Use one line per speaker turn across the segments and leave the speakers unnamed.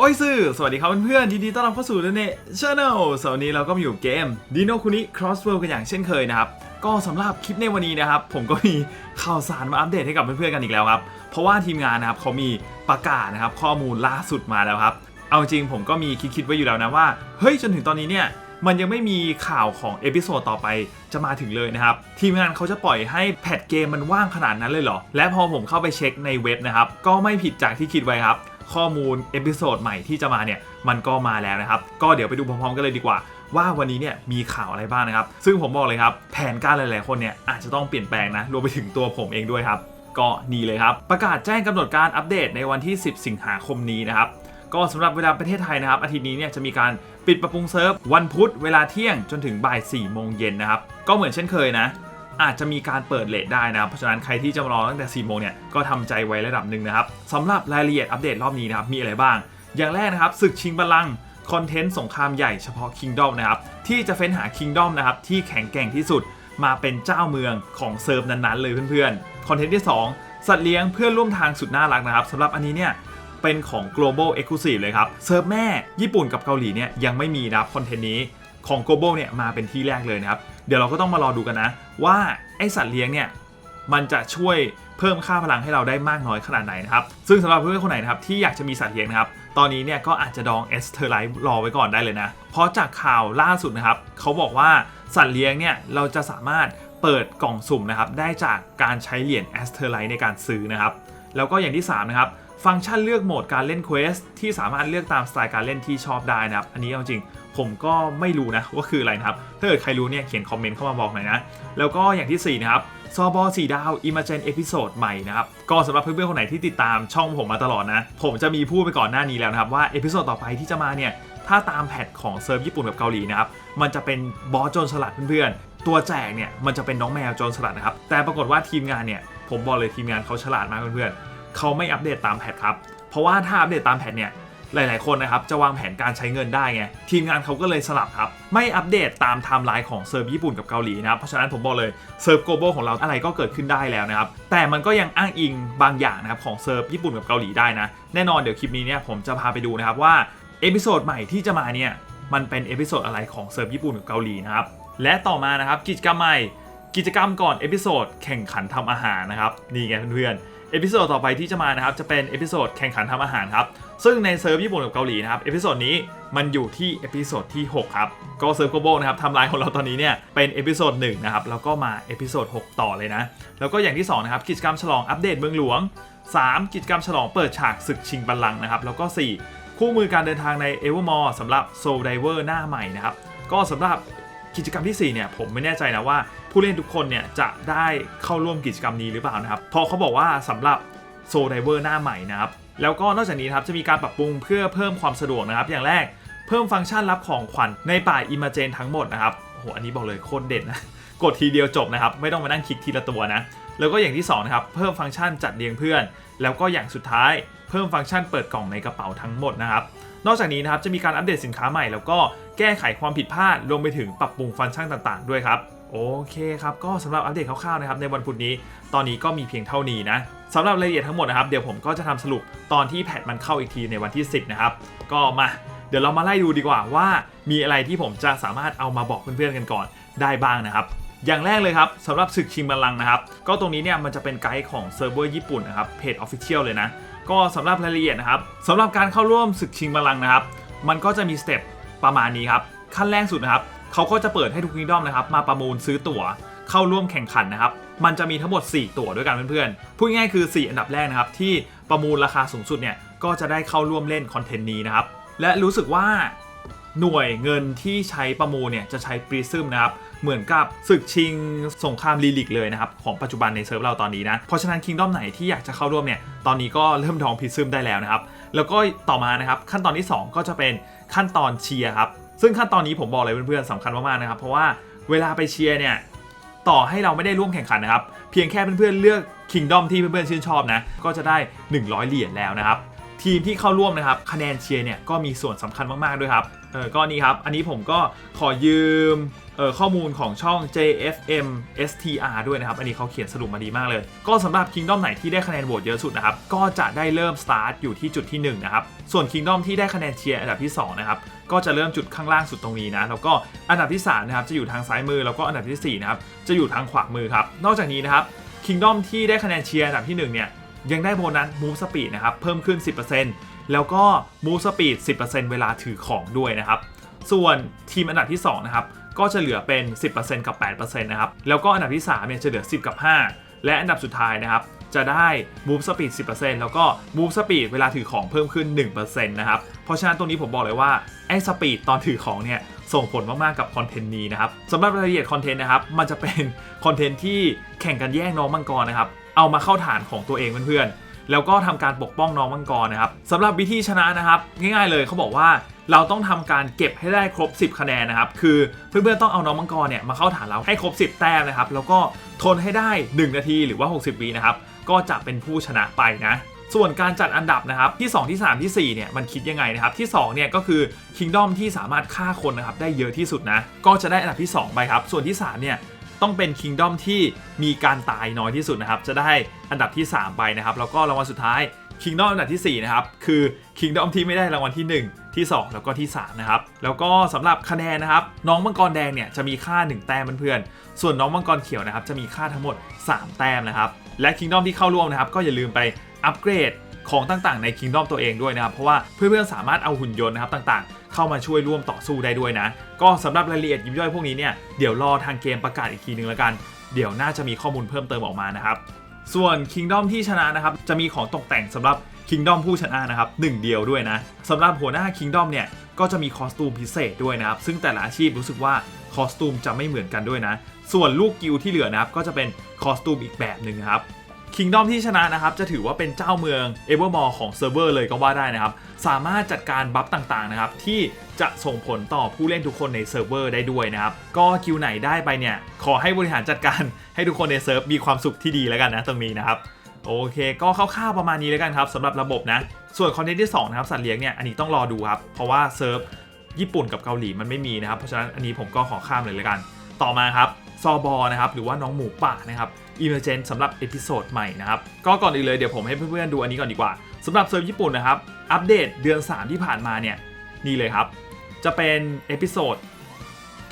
โอ้ยซื่อสวัสดีครับเพื่อนๆยินดีต้อนรับเข้าสู่เนชาแนลสวันนี้เราก็มาอยู่เกม Dino Kuni Cross World กันอย่างเช่นเคยนะครับ ก็สำหรับคลิปในวันนี้นะครับ ผมก็มีข่าวสารมาอัปเดตให้กับเพื่อนๆกันอีกแล้วครับ เพราะว่าทีมงานนะครับเขามีประกาศนะครับข้อมูลล่าสุดมาแล้วครับ เอาจริงผมก็มีคิดๆไว้อยู่แล้วนะว่า เฮ้ยจนถึงตอนนี้เนี่ยมันยังไม่มีข่าวของเอพิโซดต่อไปจะมาถึงเลยนะครับ ทีมงานเขาจะปล่อยให้แพทเกมมันว่างขนาดนั้นเลยเหรอ และพอผมเข้าไปเช็คในเว็บนะครับ ก็ไม่ผิดจากที่คิดไว้ครับ ข้อมูลเอพิโซดใหม่ที่จะมาเนี่ยมันก็มาแล้วนะครับ ก็เดี๋ยวไปดูพร้อมๆกันเลยดีกว่า ว่าวันนี้เนี่ยมีข่าวอะไรบ้างนะครับ ซึ่งผมบอกเลยครับ แผนการหลาย ๆ คนเนี่ยอาจจะต้องเปลี่ยนแปลงนะรวมไปถึงตัวผมเองด้วยครับก็นี่เลยครับ ประกาศแจ้งกำหนดการอัปเดตในวันที่ 10 สิงหาคมนี้นะครับก็สำหรับเวลาประเทศไทยนะครับอาทิตย์นี้เนี่ยจะมีการปิดปรับปรุงเซิร์ฟวันพุธเวลาเที่ยงจนถึงบ่าย4โมงเย็นนะครับก็เหมือนเช่นเคยนะ อาจจะมีการเปิดเลทได้นะครับเพราะฉะนั้นใครที่จะมารอตั้งแต่4โมงเนี่ยก็ทำใจไว้ระดับหนึ่งนะครับสำหรับรายละเอียดอัปเดตรอบนี้นะครับมีอะไรบ้าง อย่างแรกนะครับศึกชิงบัลลังก์คอนเทนต์สงครามใหญ่เฉพาะ Kingdom นะครับที่จะเฟ้นหา Kingdom นะครับที่แข็งแกร่งที่สุดมาเป็นเจ้าเมืองของเซิร์ฟนั้นๆ เลยเพื่อนๆ คอนเทนต์ที่ 2 สัตว์เลี้ยงเพื่อนร่วมทางสุดน่ารักนะครับสำหรับอันนี้เนี่ยเป็นของ global exclusive เลยครับเซิร์ฟแม่ญี่ปุ่นกับเกาหลีเนี่ยยังไม่มีนะครับคอนเทนต์นี้ของ global เนี่ยมาเป็นที่แรกเลยนะครับ เดี๋ยวเราก็ต้องมารอดูกันนะ ว่าไอสัตว์เลี้ยงเนี่ยมันจะช่วยเพิ่มค่าพลังให้เราได้มากน้อยขนาดไหนนะครับ ซึ่งสำหรับเพื่อนๆคนไหนนะครับที่อยากจะมีสัตว์เลี้ยงนะครับ ตอนนี้เนี่ยก็อาจจะดองเอสเทอร์ไลท์รอไว้ก่อนได้เลยนะ เพราะจากข่าวล่าสุดนะครับ เขาบอกว่าสัตว์เลี้ยงเนี่ยเราจะสามารถเปิดกล่องสุ่มนะครับได้จากการใช้เหรียญแอสเทอร์ไลท์ในการซื้อนะครับ แล้วก็อย่างที่ 3 นะครับ ฟังก์ชันเลือกโหมดการเล่นเควสที่สามารถเลือกตามสไตล์การเล่นที่ชอบได้นะครับ อันนี้เอาจริง ผมก็ไม่รู้นะว่าคืออะไรนะครับ ถ้าเกิดใครรู้เนี่ยเขียนคอมเมนต์เข้ามาบอกหน่อยนะ แล้วก็อย่างทีสี่4 นะครับซอบอสีดาวอิม g เจนเอพิโซดใหม่นะครับ ก็สำหรับเพื่อนๆ คนไหนที่ติดตามช่องผมมาตลอดนะ ผมจะมีพูดไปก่อนหน้านี้แล้วนะครับ ว่าเอพิโซดต่อไปที่จะมาเนี่ย ถ้าตามแพทของเซิร์ฟญี่ปุ่นกับเกาหลีนะครับ มันจะเป็นบอสโจรสลัดเพื่อนๆ ตัวแจกเนี่ยมันจะเป็นน้องแมวโจรสลัดนะครับ แต่ปรากฏว่าทีมงานเนี่ยผมบอกเลยทีมงานเขาฉลาดมากเพื่อนๆเขาไม่อัปเดตตามแพทครับ เพราะว่าถ้าอัปเดตตามแพทเนี่ย หลาย ๆ คนนะครับจะวางแผนการใช้เงินได้ไงทีมงานเขาก็เลยสลับครับไม่อัปเดตตามไทม์ไลน์ของเซิร์ฟญี่ปุ่นกับเกาหลีนะครับเพราะฉะนั้นผมบอกเลยเซิร์ฟโกลบอลของเราอะไรก็เกิดขึ้นได้แล้วนะครับแต่มันก็ยังอ้างอิงบางอย่างนะครับของเซิร์ฟญี่ปุ่นกับเกาหลีได้นะแน่นอนเดี๋ยวคลิปนี้เนี่ยผมจะพาไปดูนะครับว่าเอพิโซดใหม่ที่จะมาเนี่ยมันเป็นเอพิโซดอะไรของเซิร์ฟญี่ปุ่นกับเกาหลีนะครับและต่อมานะครับกิจกรรมใหม่กิจกรรมก่อนเอพิโซดแข่งขันทำอาหารนะครับนี่ไงเพื่อนๆ เอพิโซดต่อไปที่จะมานะครับจะเป็นเอพิโซดแข่งขันทำอาหารครับซึ่งในเซิร์ฟญี่ปุ่นกับเกาหลีนะครับเอพิโซดนี้มันอยู่ที่เอพิโซดที่ 6 ครับ ก็เซิร์ฟโกโบนะครับทำลายของเราตอนนี้เนี่ยเป็นเอพิโซด1นะครับแล้วก็มาเอพิโซด6ต่อเลยนะ แล้วก็อย่างที่2นะครับกิจกรรมฉลองอัปเดตเมืองหลวง 3 กิจกรรมฉลองเปิดฉากศึกชิงบัลลังก์นะครับแล้วก็ 4 คู่มือการเดินทางในเอเวอร์มอร์สำหรับโซลไดเวอร์หน้าใหม่นะครับก็สำหรับกิจกรรมที่4เนี่ยผมไม่แน่ใจนะว่า ผู้เล่นทุกคนเนี่ยจะได้เข้าร่วมกิจกรรมนี้หรือเปล่านะครับพราะเขาบอกว่าสำหรับโซไดเวอร์หน้าใหม่นะครับแล้วก็นอกจากนี้ครับจะมีการปรับปรุงเพื่อเพิ่มความสะดวกนะครับ อย่างแรกเพิ่มฟังก์ชันรับของขวัญในป่าอิมเจนทั้งหมดนะครับโอ้โหอันนี้บอกเลยโคตรเด็ดนะกดทีเดียวจบนะครับ ไม่ต้องมานั่งคลิกทีละตัวนะแล้วก็อย่างที่2นะครับเพิ่มฟังก์ชันจัดเรียงเพื่อน แล้วก็อย่างสุดท้ายเพิ่มฟังก์ชันเปิดกล่องในกระเป๋าทั้งหมดนะครับ นอกจากนี้นะครับจะมีการอัปเดตสินค้าใหม่ แล้วก็แก้ไขความผิดพลาดรวมไปถึงปรับปรุงฟังก์ชันต่างๆ ด้วยครับโอเคครับ ก็สำหรับอัปเดตคร่าวๆนะครับในวันพุธนี้ ตอนนี้ก็มีเพียงเท่านี้นะสำหรับรายละเอียดทั้งหมดนะครับ เดี๋ยวผมก็จะทำสรุปตอนที่แพทมันเข้าอีกทีในวันที่ 10 นะครับ ก็มา เดี๋ยวเรามาไล่ดูดีกว่าว่า มีอะไรที่ผมจะสามารถเอามาบอกเพื่อนๆกันก่อนได้บ้างนะครับ อย่างแรกเลยครับสำหรับศึกชิงบัลลังก์นะครับ ก็ตรงนี้เนี่ยมันจะเป็นไกด์ของเซิร์ฟเวอร์ญี่ปุ่นนะครับเพจออฟฟิเชียลเลยนะ ก็สำหรับรายละเอียดนะครับสำหรับการเข้าร่วมศึกชิงบัลลังก์นะครับ มันก็จะมีสเต็ปประมาณนี้ครับ ขั้นแรกสุดนะครับเขาก็จะเปิดให้ทุกคิดอมนะครับมาประมูลซื้อตั๋วเข้าร่วมแข่งขันนะครับ มันจะมีทั้งหมด 4 ตั๋วด้วยกันเพื่อนๆ พูดง่ายคือ 4 อันดับแรกนะครับ ที่ประมูลราคาสูงสุดเนี่ยก็จะได้เข้าร่วมเล่นคอนเทนต์นี้นะครับ และรู้สึกว่าหน่วยเงินที่ใช้ประมูลเนี่ยจะใช้ปริซึมนะครับ เหมือนกับศึกชิงสงครามลีลิกเลยนะครับ ของปัจจุบันในเซิร์ฟเราตอนนี้นะ เพราะฉะนั้นคิงดอมไหนที่อยากจะเข้าร่วมเนี่ย ตอนนี้ก็เริ่มดองปริซซึมได้แล้วนะครับ แล้วก็ต่อมานะครับขั้นตอนที่ 2 ก็จะเป็นขั้นตอนเชียร์ครับ ซึ่งขั้นตอนนี้ผมบอกเลยเพื่อนๆสำคัญมากๆนะครับเพราะว่าเวลาไปเชียร์เนี่ยต่อให้เราไม่ได้ร่วมแข่งขันนะครับ เพียงแค่เพื่อนๆเลือกคิงดอมที่เพื่อนๆชื่นชอบนะ ก็จะได้ 100 เหรียญแล้วนะครับ ทีมที่เข้าร่วมนะครับ คะแนนเชียร์เนี่ยก็มีส่วนสำคัญมากๆด้วยครับ เออก็นี่ครับ อันนี้ผมก็ขอยืมเออข้อมูลของช่อง JFM STR ด้วยนะครับ อันนี้เขาเขียนสรุปมาดีมากเลย ก็สำหรับ Kingdom ไหนที่ได้คะแนนโหวตเยอะสุดนะครับ ก็จะได้เริ่มสตาร์ทอยู่ที่จุดที่ 1 นะครับ ส่วน Kingdom ที่ได้คะแนนเชียร์อันดับที่ 2 นะครับ ก็จะเริ่มจุดข้างล่างสุดตรงนี้นะ แล้วก็อันดับที่ 3 นะครับ จะอยู่ทางซ้ายมือ แล้วก็อันดับทีสี่4 นะครับ จะอยู่ทางขวามือครับ นอกจากนี้นะครับ Kingdom ที่ได้คะแนนเชียร์อันดับที่ 1 เนี่ย ยังได้โบนัส Move Speed นะครับ เพิ่มขึ้น 10% แล้วก็ Move Speed 10%เวลาถือของด้วยนะครับ ส่วนทีมอันดับที่2นะครับก็จะเหลือเป็น 10%กับ 8%นะครับ แล้วก็อันดับที่3เนี่ยจะเหลือ 10 กับ 5 และอันดับสุดท้ายนะครับ จะได้ Move Speed 10%แล้วก็ Move Speed เวลาถือของเพิ่มขึ้น 1%นะครับ เพราะฉะนั้นตรงนี้ผมบอกเลยว่า ไอ้สปีดตอนถือของเนี่ยส่งผลมาก ๆ กับคอนเทนต์นี้นะครับสำหรับรายละเอียดคอนเทนต์นะครับ มันจะเป็นคอนเทนต์ที่แข่งกันแย่งน้องมังกรนะครับ เอามาเข้าฐานของตัวเองเพื่อนๆ แล้วก็ทำการปกป้องน้องมังกรนะครับสำหรับวิธีชนะนะครับง่ายๆเลยเขาบอกว่าเราต้องทำการเก็บให้ได้ครบ 10 คะแนนนะครับ คือเพื่อนๆต้องเอาน้องมังกรเนี่ยมาเข้าฐานเราให้ครบ 10 แต้มนะครับ แล้วก็ทนให้ได้ 1 นาทีหรือว่า 60วินะครับ ก็จะเป็นผู้ชนะไปนะ ส่วนการจัดอันดับนะครับที่ 2 ที่ 3 ที่ 4 เนี่ยมันคิดยังไงนะครับ ที่ 2 เนี่ยก็คือ Kingdom ที่สามารถฆ่าคนนะครับได้เยอะที่สุดนะ ก็จะได้อันดับที่ 2 ไปครับ ส่วนที่ 3 เนี่ย ต้องเป็น Kingdom ที่มีการตายน้อยที่สุดนะครับ จะได้อันดับที่ 3 ไปนะครับ แล้วก็รางวัลสุดท้าย Kingdom อันดับที่4นะครับคือ Kingdom ที่ไม่ได้รางวัลที่ 1 ที่ 2 แล้วก็ที่3นะครับแล้วก็สำหรับคะแนนนะครับน้องมังกรแดงเนี่ยจะมีค่า 1 แต้มเพื่อนๆส่วนน้องมังกรเขียวนะครับจะมีค่าทั้งหมด 3 แต้มนะครับและ Kingdom ที่เข้าร่วมนะครับก็อย่าลืมไปอัปเกรด ของต่างๆใน Kingdom ตัวเองด้วยนะครับ เพราะว่าเพื่อนๆสามารถเอาหุ่นยนต์นะครับต่างๆ เข้ามาช่วยร่วมต่อสู้ได้ด้วยนะ ก็สำหรับรายละเอียดยิบย่อยพวกนี้เนี่ยเดี๋ยวรอทางเกมประกาศอีกทีนึงแล้วกัน เดี๋ยวน่าจะมีข้อมูลเพิ่มเติมออกมานะครับส่วน Kingdom ที่ชนะนะครับจะมีของตกแต่งสำหรับ Kingdom ผู้ชนะนะครับหนึ่งเดียวด้วยนะสำหรับหัวหน้า Kingdom เนี่ยก็จะมีคอสตูมพิเศษด้วยนะครับ ซึ่งแต่ละอาชีพรู้สึกว่าคอสตูมจะไม่เหมือนกันด้วยนะ ส่วนลูกกิลที่เหลือนะครับก็จะเป็นคอสตูมอีกแบบหนึ่งนะ ครับ Kingdom ที่ชนะนะครับจะถือว่าเป็นเจ้าเมือง Evermore ของเซิร์ฟเวอร์เลยก็ว่าได้นะครับ สามารถจัดการบัฟต่างๆนะครับที่จะส่งผลต่อผู้เล่นทุกคนในเซิร์ฟเวอร์ได้ด้วยนะครับ ก็คิวไหนได้ไปเนี่ย ขอให้บริหารจัดการให้ทุกคนในเซิร์ฟมีความสุขที่ดีแล้วกันนะตรงนี้นะครับโอเค ก็คร่าวๆประมาณนี้แล้วกันครับสำหรับระบบนะ ส่วนคอนเทนต์ที่2นะครับสัตว์เลี้ยงเนี่ยอันนี้ต้องรอดูครับเพราะว่าเซิร์ฟญี่ปุ่นกับเกาหลีมันไม่มีนะครับเพราะฉะนั้นอันนี้ผมก็ขอข้ามเลยแล้วกัน ต่อมาครับ ซอบอนะครับหรือว่าน้องหมูป่านะครับอิมเมอร์เจนสำหรับเอพิโซดใหม่นะครับก็ก่อนอื่นเลยเดี๋ยวผมให้เพื่อนๆดูอันนี้ก่อนดีกว่าสำหรับเซิร์ฟญี่ปุ่นนะครับอัปเดตเดือน 3 ที่ผ่านมาเนี่ยนี่เลยครับ จะเป็นเอพิโซด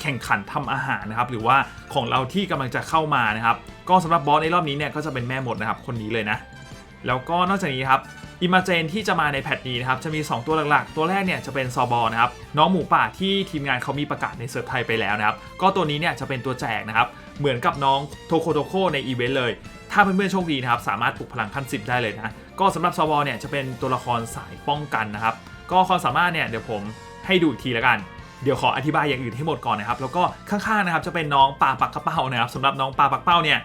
แข่งขันทำอาหารนะครับหรือว่าของเราที่กำลังจะเข้ามานะครับก็สำหรับบอสในรอบนี้เนี่ยก็จะเป็นแม่หมดนะครับคนนี้เลยนะ แล้วก็นอกจากนี้ครับอิมาเจนที่จะมาในแพทนี้นะครับจะมี 2 ตัวหลักๆ ตัวแรกเนี่ยจะเป็นซอบอนะครับน้องหมูป่าที่ทีมงานเขามีประกาศในเซิร์ฟไทยไปแล้วนะครับก็ตัวนี้เนี่ยจะเป็นตัวแจกนะครับเหมือนกับน้องโทโคโทโคในอีเวนต์เลย ถ้าเพื่อนๆโชคดีนะครับสามารถปลุกพลังขั้นสิบได้เลยนะก็สำหรับซอบอเนี่ยจะเป็นตัวละครสายป้องกันนะครับก็ความสามารถเนี่ยเดี๋ยวผมให้ดูอีกทีแล้วกันเดี๋ยวขออธิบายอย่างอื่นให้หมดก่อนนะครับแล้วก็ข้างๆนะครับจะเป็นน้องปลาปักกระเป้านะครับสำหรับน้องปลาปักเป้าเนี่ย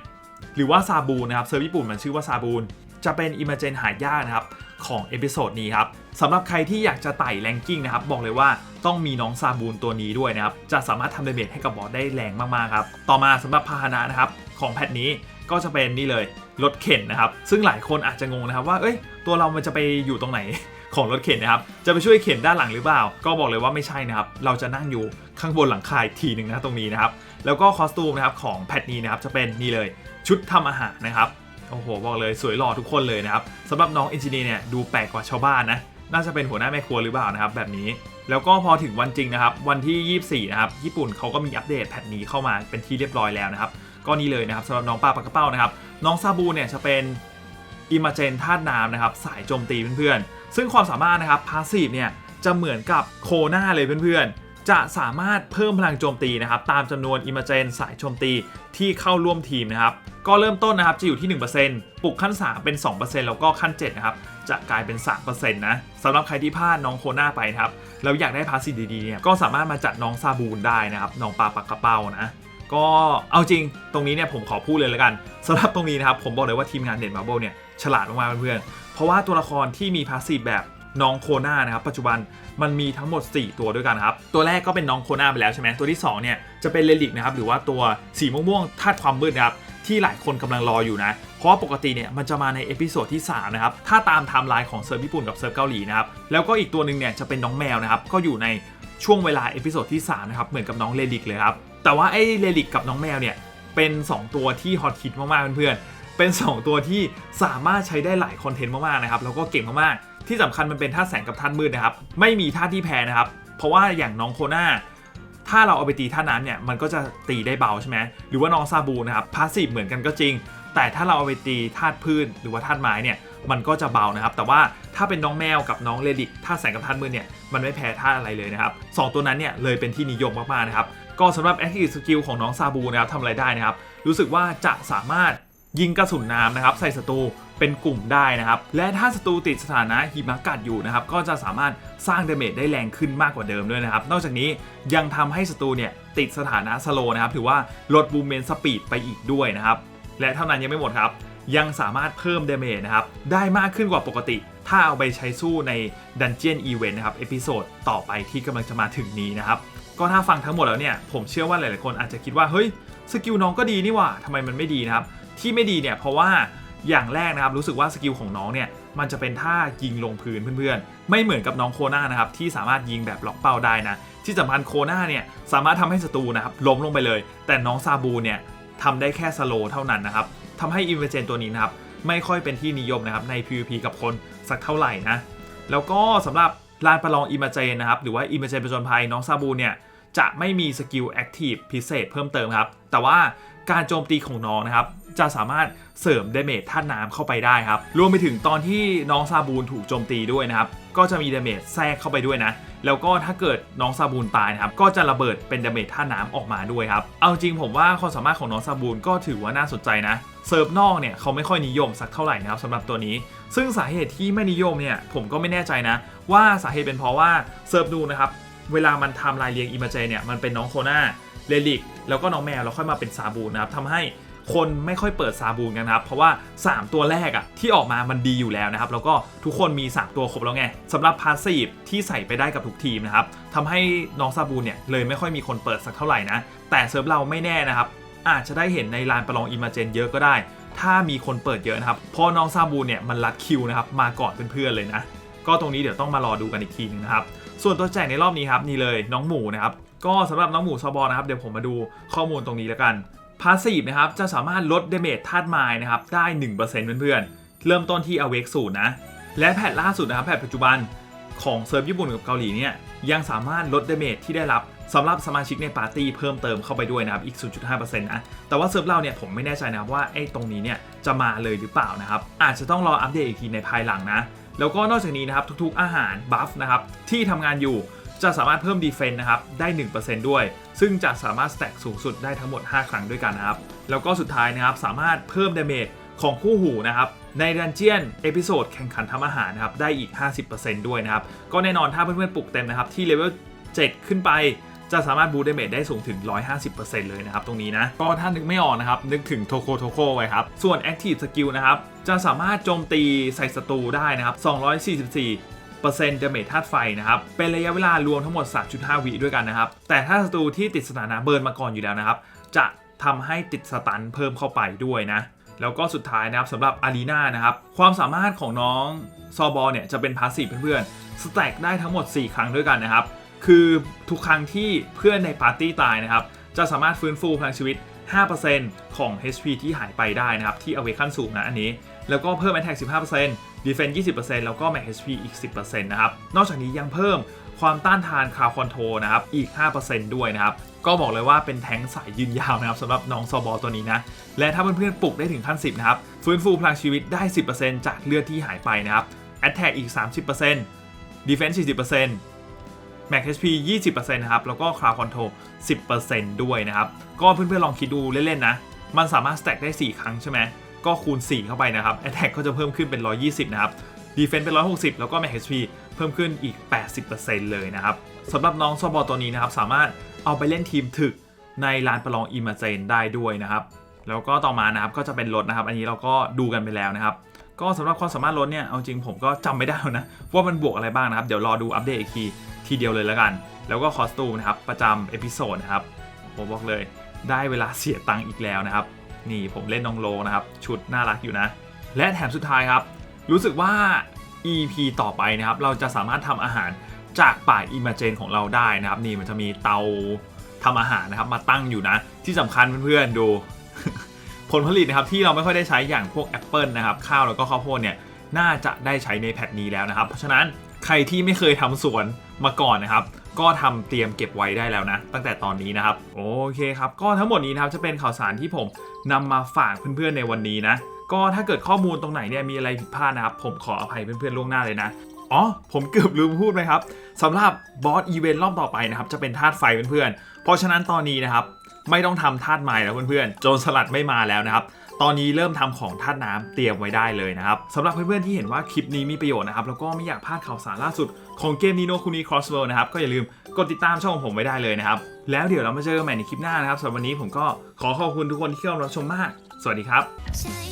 หรือว่าซาบูนะครับเซิร์ฟญี่ปุ่นมันชื่อว่าซาบูน จะเป็นอิมเมจนหายากนะครับของเอพิโซดนี้ครับสำหรับใครที่อยากจะไต่แรงกิ้งนะครับบอกเลยว่าต้องมีน้องซาบูนตัวนี้ด้วยนะครับจะสามารถทำดเมจให้กับบอสได้แรงมากๆครับต่อมาสำหรับพาหนะนะครับของแพทนี้ก็จะเป็นนี่เลยรถเข็นนะครับ ซึ่งหลายคนอาจจะงงนะครับว่าเอ้ยตัวเรามันจะไปอยู่ตรงไหนของรถเข็นนะครับ จะไปช่วยเข็นด้านหลังหรือเปล่า ก็บอกเลยว่าไม่ใช่นะครับ เราจะนั่งอยู่ข้างบนหลังคาอีกทีหนึ่งนะตรงนี้นะครับ แล้วก็คอสตูมนะครับของแพทนี้นะครับจะเป็นนี่เลยชุดทำอาหารนะครับ โอ้โหบอกเลยสวยหล่อทุกคนเลยนะครับสำหรับน้องเอนจิเนียร์เนี่ยดูแปลกกว่าชาวบ้านนะน่าจะเป็นหัวหน้าแม่ครัวหรือเปล่านะครับแบบนี้แล้วก็พอถึงวันจริงนะครับ วันที่ 24 นะครับ ญี่ปุ่นเขาก็มีอัปเดตแพทนี้เข้ามาเป็นที่เรียบร้อยแล้วนะครับ ก็นี่เลยนะครับสำหรับน้องปลาปากกระเป้านะครับ น้องซาบูเนี่ยจะเป็นอิมาเจนธาตุน้ำนะครับ สายโจมตีเพื่อนๆ ซึ่งความสามารถนะครับพาสซีฟเนี่ยจะเหมือนกับโคนาเลยเพื่อนๆ จะสามารถเพิ่มพลังโจมตีนะครับตามจำนวนอิมเมจนสายโจมตีที่เข้าร่วมทีมนะครับก็เริ่มต้นนะครับจะอยู่ที่ 1%ปลุกขั้น 3 เป็น 2%แล้วก็ขั้น7นะครับจะกลายเป็น 3%นะสำหรับใครที่พลาดน้องโคน่าไปนะครับแล้วอยากได้พาสซีดีๆเนี่ยก็สามารถมาจัดน้องซาบูนได้นะครับน้องปลาปักกระเป้านะก็เอาจริงตรงนี้เนี่ยผมขอพูดเลยแล้วกันสำหรับตรงนี้นะครับผมบอกเลยว่าทีมงานเน็ตมาร์เบลเนี่ยฉลาดมากๆเพื่อนๆเพราะว่าตัวละครที่มีพาสซีแบบ น้องโคนานะครับปัจจุบันมันมีทั้งหมด 4 ตัวด้วยกันครับ ตัวแรกก็เป็นน้องโคนาไปแล้วใช่ไหมตัวที่2เนี่ยจะเป็นเลลิกนะครับหรือว่าตัวสีม่วงๆธาตุความมืดนะครับที่หลายคนกำลังรออยู่นะ เพราะว่าปกติเนี่ยมันจะมาในเอพิโซดที่ 3 นะครับ ถ้าตามไทม์ไลน์ของเซิร์ฟญี่ปุ่นกับเซิร์ฟเกาหลีนะครับ แล้วก็อีกตัวหนึ่งเนี่ยจะเป็นน้องแมวนะครับ ก็อยู่ในช่วงเวลาเอพิโซดที่ 3 นะครับ เหมือนกับน้องเลลิกเลยครับ แต่ว่าไอ้เลลิกกับน้องแมวเนี่ยเป็น 2 ตัวที่ฮอตฮิตมากๆเพื่อนๆ เป็น 2 ตัวที่สามารถใช้ได้หลายคอนเทนต์มากๆนะครับ แล้วก็เก่งมากๆ ที่สำคัญมันเป็นธาตุแสงกับธาตุมืดนะครับ ไม่มีธาตุที่แพ้นะครับ เพราะว่าอย่างน้องโคนาถ้าเราเอาไปตีธาตุน้ำเนี่ยมันก็จะตีได้เบาใช่ไหมหรือว่าน้องซาบูนะครับพาสซีฟเหมือนกันก็จริง แต่ถ้าเราเอาไปตีธาตุพืชหรือว่าธาตุไม้เนี่ยมันก็จะเบานะครับ แต่ว่าถ้าเป็นน้องแมวกับน้องเลดิกธาตุแสงกับธาตุมืดเนี่ยมันไม่แพ้ธาตุอะไรเลยนะครับสองตัวนั้นเนี่ยเลยเป็นที่นิยมมากๆนะครับก็สำหรับ Active Skill ของน้องซาบูนะครับทำอะไรได้นะครับรู้สึกว่าจะสามารถ ยิงกระสุนน้ำนะครับใส่ศัตรูเป็นกลุ่มได้นะครับ และถ้าศัตรูติดสถานะหิมะกัดอยู่นะครับ ก็จะสามารถสร้างเดเมจได้แรงขึ้นมากกว่าเดิมด้วยนะครับ นอกจากนี้ยังทำให้ศัตรูเนี่ยติดสถานะสโลนะครับ ถือว่าลดบูมเมนสปีดไปอีกด้วยนะครับ และเท่านั้นยังไม่หมดครับ ยังสามารถเพิ่มเดเมจนะครับ ได้มากขึ้นกว่าปกติ ถ้าเอาไปใช้สู้ในดันเจียนอีเวนต์นะครับเอพิโซดต่อไปที่กำลังจะมาถึงนี้นะครับ ก็ถ้าฟังทั้งหมดแล้วเนี่ยผมเชื่อว่าหลาย ๆ คนอาจจะคิดว่าเฮ้ยสกิลน้องก็ดีนี่ว่าทำไมมันไม่ดีนะครับ ที่ไม่ดีเนี่ยเพราะว่าอย่างแรกนะครับรู้สึกว่าสกิลของน้องเนี่ยมันจะเป็นท่ายิงลงพื้นเพื่อนๆ ไม่เหมือนกับน้องโคนานะครับที่สามารถยิงแบบล็อกเป้าได้นะที่สำคัญโคนาเนี่ยสามารถทำให้ศัตรูนะครับล้มลงไปเลย แต่น้องซาบูเนี่ยทำได้แค่สโลเท่านั้นนะครับทำให้อินเวเจนตัวนี้นะครับไม่ค่อยเป็นที่นิยมนะครับใน PVP กับคนสักเท่าไหร่นะแล้วก็สำหรับลานประลองอิมเจนนะครับหรือว่าอิมเจนประจนภัยน้องซาบูเนี่ย จะไม่มีสกิลแอคทีฟพิเศษเพิ่มเติมครับ แต่ว่าการโจมตีของน้องนะครับ จะสามารถเสริมเดเมจท่าน้ำเข้าไปได้ครับ รวมไปถึงตอนที่น้องซาบูนถูกโจมตีด้วยนะครับ ก็จะมีเดเมจแทรกเข้าไปด้วยนะ แล้วก็ถ้าเกิดน้องซาบูนตายนะครับ ก็จะระเบิดเป็นเดเมจท่าน้ำออกมาด้วยครับ เอาจริงผมว่าความสามารถของน้องซาบูนก็ถือว่าน่าสนใจนะ เซิร์ฟนอกเนี่ยเขาไม่ค่อยนิยมสักเท่าไหร่นะครับสำหรับตัวนี้ ซึ่งสาเหตุที่ไม่นิยมเนี่ยผมก็ไม่แน่ใจนะ ว่าสาเหตุเป็นเพราะว่าเซิร์ฟดูนะครับ เวลามันทำลายเรียงอิมเจเนี่ยมันเป็นน้องโคนาเลลิกแล้วก็น้องแมวแล้วค่อยมาเป็นซาบูนะครับทำให้คนไม่ค่อยเปิดซาบูนกันนะครับเพราะว่า 3 ตัวแรกอะที่ออกมามันดีอยู่แล้วนะครับ แล้วก็ทุกคนมี 3 ตัวครบแล้วไงสำหรับพาสซีฟที่ใส่ไปได้กับทุกทีมนะครับทำให้น้องซาบูนเนี่ยเลยไม่ค่อยมีคนเปิดสักเท่าไหร่นะ แต่เซิร์ฟเราไม่แน่นะครับ อาจจะได้เห็นในลานประลองอิมเจนเยอะก็ได้ ถ้ามีคนเปิดเยอะนะครับเพราะน้องซาบูนเนี่ยมันรัดคิวนะครับมาก่อนเพื่อนๆเลยนะก็ตรงนี้เดี๋ยวต้องมารอดูกันอีกทีนึงนะครับ ส่วนตัวแจกในรอบนี้ครับนี่เลยน้องหมูนะครับก็สำหรับน้องหมูซอบอนะครับเดี๋ยวผมมาดูข้อมูลตรงนี้แล้วกันพาสซีฟนะครับจะสามารถลดเดเมจธาตุไม้นะครับได้ 1%เพื่อนๆ เริ่มต้นที่ Awake ศูนย์นะ และแพทล่าสุดนะครับแพทปัจจุบันของเซิร์ฟญี่ปุ่นกับเกาหลีเนี่ยยังสามารถลดเดเมจที่ได้รับสำหรับสมาชิกในปาร์ตี้เพิ่มเติมเข้าไปด้วยนะครับอีก 0.5%นะแต่ว่าเซิร์ฟเราเนี่ยผมไม่แน่ใจนะครับว่าไอ้ตรงนี้เนี่ยจะมาเลยหรือเปล่านะครับอาจจะต้องรออัปเดตอีกทีในภายหลังนะ แล้วก็นอกจากนี้นะครับทุกๆอาหารบัฟนะครับที่ทำงานอยู่จะสามารถเพิ่มดีเฟนต์นะครับได้ 1%ด้วย ซึ่งจะสามารถสแต็กสูงสุดได้ทั้งหมด 5 ครั้งด้วยกันนะครับ แล้วก็สุดท้ายนะครับสามารถเพิ่มดาเมจของคู่หูนะครับในดันเจียนเอพิโซดแข่งขันทำอาหารนะครับได้อีก 50%ด้วยนะครับ ก็แน่นอนถ้าเพื่อนๆปลุกเต็มนะครับที่เลเวล7ขึ้นไป จะสามารถบูดเดเมจได้สูงถึง 150%เลยนะครับตรงนี้นะก็ถ้านึกไม่ออกนะครับนึกถึงโทโคโทโคไว้ครับส่วน Active Skill นะครับจะสามารถโจมตีใส่ศัตรูได้นะครับ244เปอร์เซ็นต์ดาเมจธาตุไฟนะครับ เป็นระยะเวลารวมทั้งหมด 3.5 วิด้วยกันนะครับ แต่ถ้าศัตรูที่ติดสถานะเบิร์นมาก่อนอยู่แล้วนะครับ จะทำให้ติดสตันเพิ่มเข้าไปด้วยนะ แล้วก็สุดท้ายนะครับสำหรับอารีนานะครับ ความสามารถของน้องซอบอลเนี่ยจะเป็นพาสซีฟเพื่อนๆสแต็กได้ทั้งหมด 4 ครั้งด้วยกันนะครับ คือทุกครั้งที่เพื่อนในปาร์ตี้ตายนะครับ จะสามารถฟื้นฟูพลังชีวิต 5%ของ HP ที่หายไปได้นะครับ ที่เอาไว้ขั้นสูงนะอันนี้ แล้วก็เพิ่ม Attack 15% Defense 20%แล้วก็ Max HP อีก 10%นะครับ นอกจากนี้ยังเพิ่มความต้านทานคาวคอนโทรนะครับ อีก 5%ด้วยนะครับ ก็บอกเลยว่าเป็นแท้งสายยืนยาวนะครับสำหรับน้องซอบอตัวนี้นะ และถ้าเพื่อนๆปลุกได้ถึงขั้น 10 นะครับ ฟื้นฟูพลังชีวิตได้ 10%จากเลือดที่หายไปนะครับ Attack อีก 30% Defense 40% Max HP 20%นะครับ แล้วก็ Cloud Control 10%ด้วยนะครับ ก็เพื่อนๆลองคิดดูเล่นๆนะ มันสามารถ stack ได้ 4 ครั้งใช่ไหม ก็คูณ 4 เข้าไปนะครับ Attack ก็จะเพิ่มขึ้นเป็น 120 นะครับ Defense เป็น 160 แล้วก็ Max HP เพิ่มขึ้นอีก 80%เลยนะครับสำหรับน้องซอบอตัวนี้นะครับ สามารถเอาไปเล่นทีมถึกในลานประลองอิมาเจนได้ด้วยนะครับ แล้วก็ต่อมานะครับก็จะเป็นรถนะครับ อันนี้เราก็ดูกันไปแล้วนะครับ ก็สำหรับความสามารถรถเนี่ย เอาจริงผมก็จำไม่ได้แล้วนะ ว่ามันบวกอะไรบ้างนะครับ เดี๋ยวรอดูอัปเดตอีกทีทีเดียวเลยแล้วกัน แล้วก็คอสตูมนะครับ ประจำเอพิโซดนะครับผมบอกเลยได้เวลาเสียตังค์อีกแล้วนะครับ นี่ผมเล่นน้องโลนะครับ ชุดน่ารักอยู่นะ และแถมสุดท้ายครับ รู้สึกว่า EP ต่อไปนะครับ เราจะสามารถทำอาหารจากป่าอิมาเจนของเราได้นะครับ นี่มันจะมีเตาทำอาหารนะครับ มาตั้งอยู่นะ ที่สำคัญเพื่อนๆดู ผลผลิตนะครับที่เราไม่ค่อยได้ใช้อย่างพวกแอปเปิลนะครับข้าวแล้วก็ข้าวโพดเนี่ยน่าจะได้ใช้ในแพทนี้แล้วนะครับ เพราะฉะนั้นใครที่ไม่เคยทำสวนมาก่อนนะครับ ก็ทำเตรียมเก็บไว้ได้แล้วนะ ตั้งแต่ตอนนี้นะครับ โอเคครับ ก็ทั้งหมดนี้นะครับจะเป็นข่าวสารที่ผมนำมาฝากเพื่อนๆในวันนี้นะ ก็ถ้าเกิดข้อมูลตรงไหนเนี่ยมีอะไรผิดพลาดนะครับ ผมขออภัยเพื่อนๆล่วงหน้าเลยนะอ๋อผมเกือบลืมพูดไปครับสำหรับบอสอีเวนต์รอบต่อไปนะครับจะเป็นธาตุไฟเพื่อนๆเพราะฉะนั้นตอนนี้นะครับ ไม่ต้องทำธาตุไม้แล้วเพื่อนๆโจรสลัดไม่มาแล้วนะครับตอนนี้เริ่มทำของธาตุน้ำเตรียมไว้ได้เลยนะครับสำหรับเพื่อนๆที่เห็นว่าคลิปนี้มีประโยชน์นะครับแล้วก็ไม่อยากพลาดข่าวสารล่าสุดของเกมนีโนคุนีครอสเวิลนะครับก็อย่าลืมกดติดตามช่องของผมไว้ได้เลยนะครับแล้วเดี๋ยวเรามาเจอกันใหม่ในคลิปหน้านะครับสำหรับวันนี้ผมก็ขอขอบคุณทุกคนที่เข้ามารับชมมาก สวัสดีครับ